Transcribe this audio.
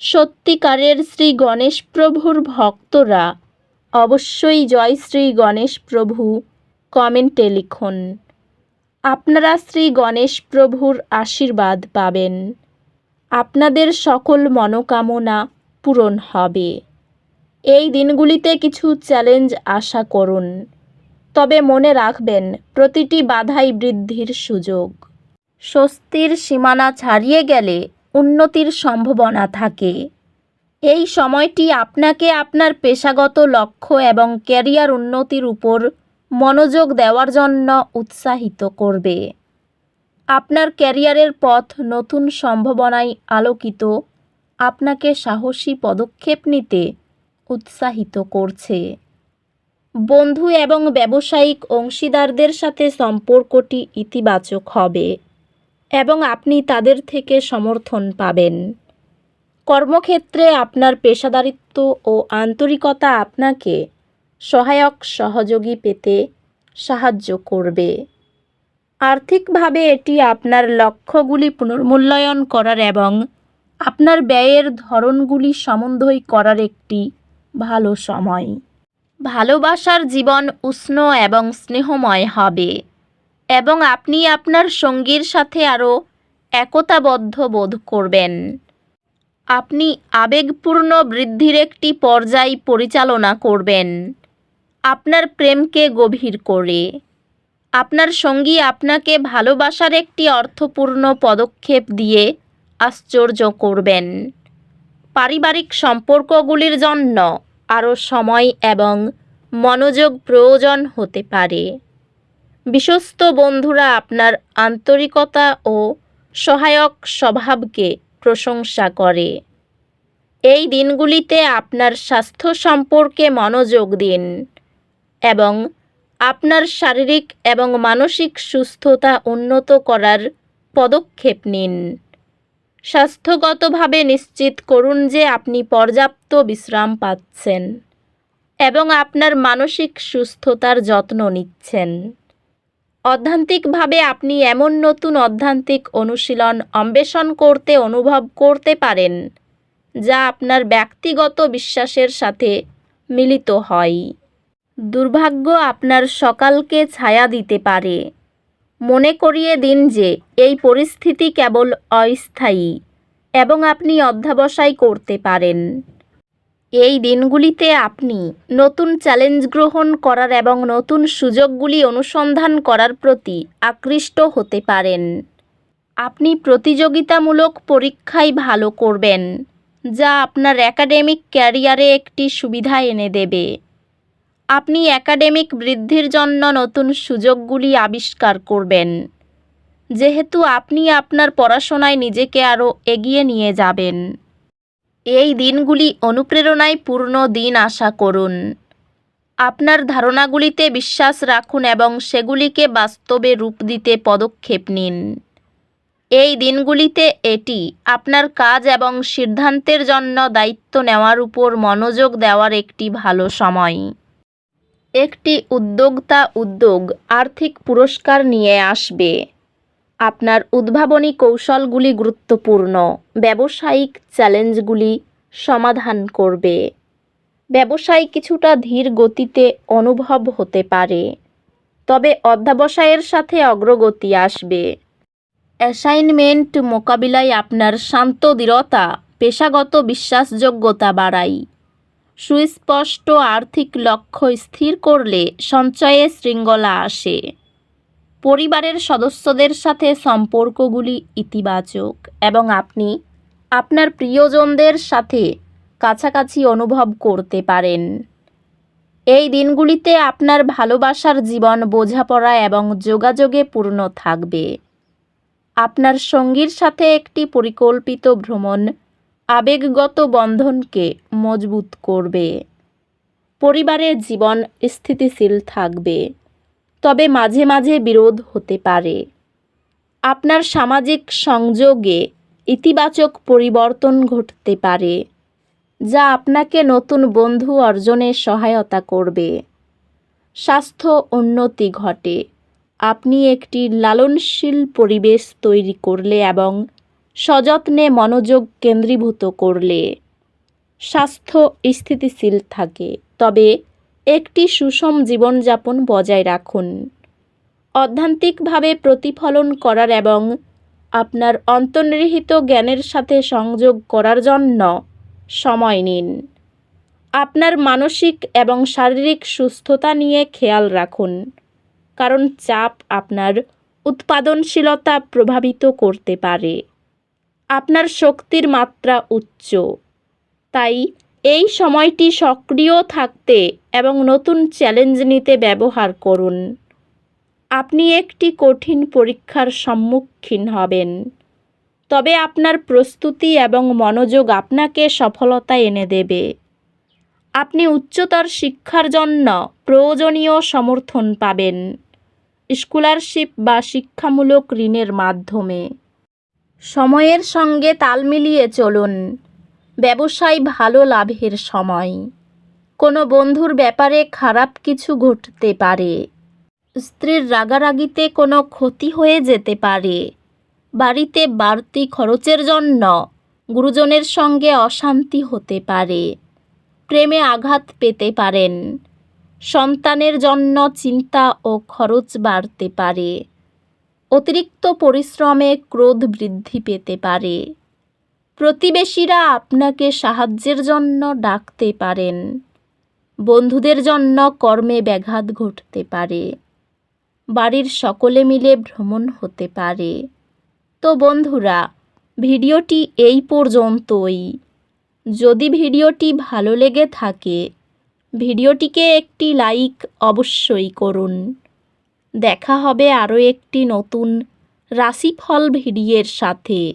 সত্যিকারের শ্রী গণেশ প্রভুর ভক্তরা, অবশ্যই জয় শ্রী গণেশ প্রভু, কমেন্টে লিখুন। আপনারা শ্রী গণেশ প্রভুর আশীর্বাদ পাবেন। আপনাদের সকল মনোকামনা পূরণ হবে। এই দিনগুলিতে কিছু চ্যালেঞ্জ আশা করুন। তবে মনে রাখবেন, প্রতিটি বাধাই বৃদ্ধির সুযোগ। স্বস্তির সীমানা ছাড়িয়ে গেলে উন্নতির সম্ভাবনা থাকে। এই সময়টি আপনাকে আপনার পেশাগত লক্ষ্য এবং ক্যারিয়ার উন্নতির উপর মনোযোগ দেওয়ার জন্য উৎসাহিত করবে। আপনার ক্যারিয়ারের পথ নতুন সম্ভাবনায় আলোকিত, আপনাকে সাহসী পদক্ষেপ নিতে উৎসাহিত করছে। বন্ধু এবং ব্যবসায়িক অংশীদারদের সাথে সম্পর্কটি ইতিবাচক হবে। এবং আপনি তাদের থেকে সমর্থন পাবেন। কর্মক্ষেত্রে আপনার পেশাদারিত্ব ও আন্তরিকতা আপনাকে সহায়ক সহযোগী পেতে সাহায্য করবে। আর্থিকভাবে এটি আপনার লক্ষ্যগুলি পুনর্মূল্যায়ন করার এবং আপনার ব্যয়ের ধরনগুলি সমন্বয় করার একটি ভালো সময়। ভালোবাসার জীবন উষ্ণ এবং স্নেহময় হবে। এবং আপনি আপনার সঙ্গীর সাথে আরও একতাবদ্ধ বোধ করবেন। আপনি আবেগপূর্ণ বৃদ্ধির একটি পর্যায় পরিচালনা করবেন। আপনার প্রেমকে গভীর করে। আপনার সঙ্গী আপনাকে ভালোবাসার একটি অর্থপূর্ণ পদক্ষেপ দিয়ে আশ্চর্য করবেন। পারিবারিক সম্পর্কগুলির জন্য আরও সময় এবং মনোযোগ প্রয়োজন হতে পারে। বিশ্বস্ত বন্ধুরা আপনার আন্তরিকতা ও সহায়ক স্বভাবকে প্রশংসা করে। এই দিনগুলিতে আপনার স্বাস্থ্য সম্পর্কে মনোযোগ দিন এবং আপনার শারীরিক এবং মানসিক সুস্থতা উন্নত করার পদক্ষেপ নিন। স্বাস্থ্যগতভাবে নিশ্চিত করুন যে আপনি পর্যাপ্ত বিশ্রাম পাচ্ছেন এবং আপনার মানসিক সুস্থতার যত্ন নিচ্ছেন। অধ্যান্তিকভাবে আপনি এমন নতুন অধ্যান্তিক অনুশীলন অন্বেষণ করতে, অনুভব করতে পারেন, যা আপনার ব্যক্তিগত বিশ্বাসের সাথে মিলিত হয়। দুর্ভাগ্য আপনার সকালকে ছায়া দিতে পারে। মনে করিয়ে দিন যে এই পরিস্থিতি কেবল অস্থায়ী এবং আপনি অধ্যাবসায় করতে পারেন। এই দিনগুলিতে আপনি নতুন চ্যালেঞ্জ গ্রহণ করার এবং নতুন সুযোগগুলি অনুসন্ধান করার প্রতি আকৃষ্ট হতে পারেন। আপনি প্রতিযোগিতামূলক পরীক্ষায় ভালো করবেন, যা আপনার একাডেমিক ক্যারিয়ারে একটি সুবিধা এনে দেবে। আপনি একাডেমিক বৃদ্ধির জন্য নতুন সুযোগগুলি আবিষ্কার করবেন, যেহেতু আপনি আপনার পড়াশোনায় নিজেকে আরও এগিয়ে নিয়ে যাবেন। এই দিনগুলি অনুপ্রেরণায় পূর্ণ দিন আশা করুন। আপনার ধারণাগুলিতে বিশ্বাস রাখুন এবং সেগুলিকে বাস্তবে রূপ দিতে পদক্ষেপ নিন। এই দিনগুলিতে এটি আপনার কাজ এবং সিদ্ধান্তের জন্য দায়িত্ব নেওয়ার উপর মনোযোগ দেওয়ার একটি ভালো সময়। একটি উদ্যোক্তা উদ্যোগ আর্থিক পুরস্কার নিয়ে আসবে। আপনার উদ্ভাবনী কৌশলগুলি গুরুত্বপূর্ণ। ব্যবসায়িক চ্যালেঞ্জগুলি সমাধান করবে। ব্যবসায় কিছুটা ধীর গতিতে অনুভব হতে পারে। তবে অধ্যাবসায়ের সাথে অগ্রগতি আসবে। অ্যাসাইনমেন্ট মোকাবিলায় আপনার শান্ত দৃঢ়তা, পেশাগত বিশ্বাসযোগ্যতা বাড়ায় সুস্পষ্ট আর্থিক লক্ষ্য স্থির করলে সঞ্চয়ে শৃঙ্খলা আসে। পরিবারের সদস্যদের সাথে সম্পর্কগুলি ইতিবাচক এবং আপনি আপনার প্রিয়জনদের সাথে কাছাকাছি অনুভব করতে পারেন। এই দিনগুলিতে আপনার ভালোবাসার জীবন বোঝাপড়া এবং যোগাযোগে পূর্ণ থাকবে। আপনার সঙ্গীর সাথে একটি পরিকল্পিত ভ্রমণ আবেগগত বন্ধনকে মজবুত করবে। পরিবারের জীবন স্থিতিশীল থাকবে। তবে মাঝে মাঝে বিরোধ হতে পারে। আপনার সামাজিক সংযোগে ইতিবাচক পরিবর্তন ঘটতে পারে, যা আপনাকে নতুন বন্ধু অর্জনে সহায়তা করবে। স্বাস্থ্য উন্নতি ঘটে। আপনি একটি লালনশীল পরিবেশ তৈরি করলে এবং সযত্নে মনোযোগ কেন্দ্রীভূত করলে স্বাস্থ্য স্থিতিশীল থাকে। তবে একটি সুষম জীবনযাপন বজায় রাখুন। অধ্যান্তিকভাবে প্রতিফলন করার এবং আপনার অন্তর্নিহিত জ্ঞানের সাথে সংযোগ করার জন্য সময় নিন। আপনার মানসিক এবং শারীরিক সুস্থতা নিয়ে খেয়াল রাখুন, কারণ চাপ আপনার উৎপাদনশীলতা প্রভাবিত করতে পারে। আপনার শক্তির মাত্রা উচ্চ, তাই এই সময়টি সক্রিয় থাকতে এবং নতুন চ্যালেঞ্জ নিতে ব্যবহার করুন। আপনি একটি কঠিন পরীক্ষার সম্মুখীন হবেন। তবে আপনার প্রস্তুতি এবং মনোযোগ আপনাকে সফলতা এনে দেবে। আপনি উচ্চতর শিক্ষার জন্য প্রয়োজনীয় সমর্থন পাবেন। স্কলারশিপ বা শিক্ষামূলক ঋণের মাধ্যমে। সময়ের সঙ্গে তাল মিলিয়ে চলুন। ব্যবসায় ভালো লাভের সময়। কোনো বন্ধুর ব্যাপারে খারাপ কিছু ঘটতে পারে। স্ত্রীর রাগারাগিতে কোনো ক্ষতি হয়ে যেতে পারে। বাড়িতে বাড়তি খরচের জন্য গুরুজনের সঙ্গে অশান্তি হতে পারে। প্রেমে আঘাত পেতে পারেন। সন্তানের জন্য চিন্তা ও খরচ বাড়তে পারে। অতিরিক্ত পরিশ্রমে ক্রোধ বৃদ্ধি পেতে পারে। প্রতিবেশীরা আপনাকে সাহায্যের জন্য ডাকতে পারেন। বন্ধুদের জন্য কর্মে ব্যাঘাত ঘটতে পারে। বাড়ির সকলে মিলে ভ্রমণ হতে পারে। তো বন্ধুরা, ভিডিওটি এই পর্যন্তই। যদি ভিডিওটি ভালো লেগে থাকে, ভিডিওটিকে একটি লাইক অবশ্যই করুন। দেখা হবে আরও একটি নতুন রাশিফল ভিডিওর সাথে।